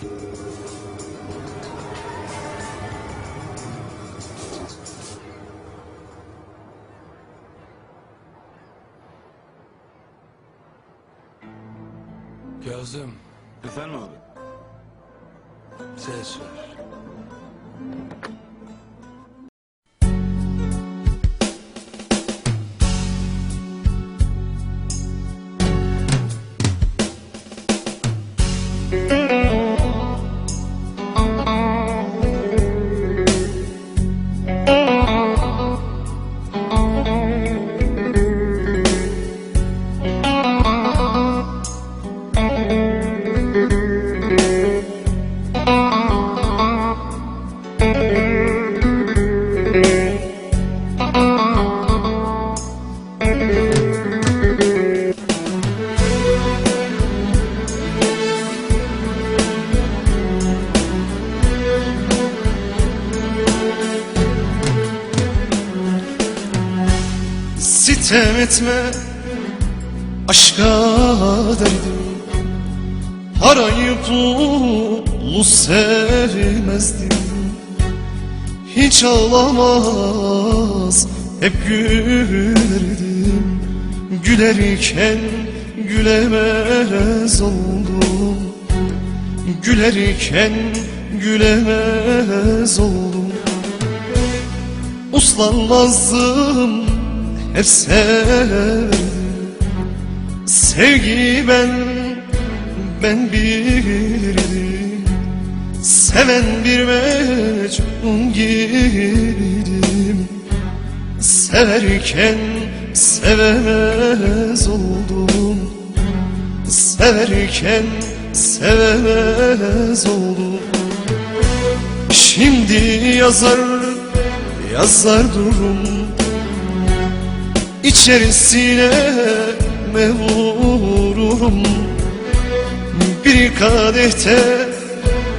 Kazım Efendim abi? ses ver. Sitem etme aşka derdim Parayı pulu sevmezdim. Hiç ağlamaz hep gülerdim Gülerken gülemez oldum. Gülerken gülemez oldum. Uslanmazdım hep sevdim Sevgi ben, ben bilirdim Seven bir mecnun gibiydim Severken sevemez oldum. Severken sevemez oldum. Şimdi yazar, yazar durum İçerisine me vururum? Bir kadehte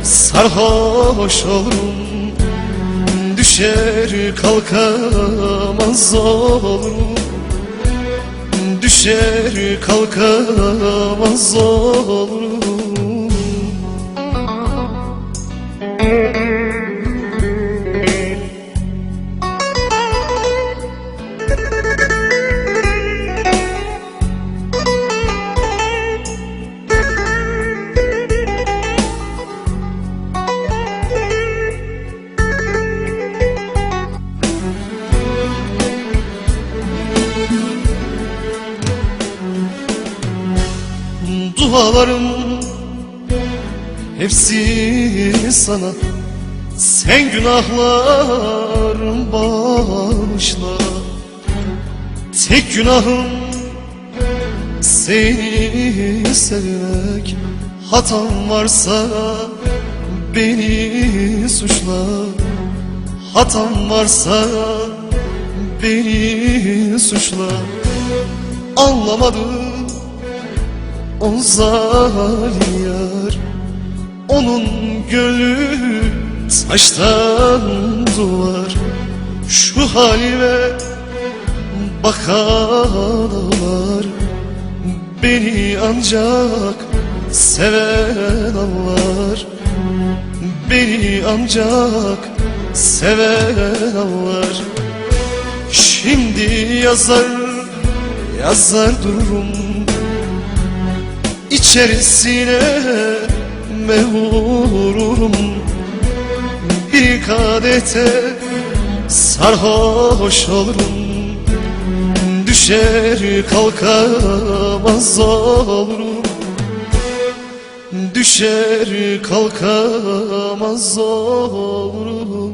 sarhoş olurum. Düşer kalkamaz olurum. Düşer kalkamaz olurum Dualarım hepsi sana. Sen günahlarım bağışla. Tek günahım seni sevmek. Hatam varsa beni suçla. Hatam varsa beni suçla. Anlamadım o zalim yar. Onun gönlü taştan duvar. Şu halime bakanlar Beni ancak seven anlar Beni ancak seven anlar Şimdi yazar yazar durum İçerisine me vururum. Bir kadete sarhoş olurum. Düşer kalkamaz olurum. Düşer kalkamaz olurum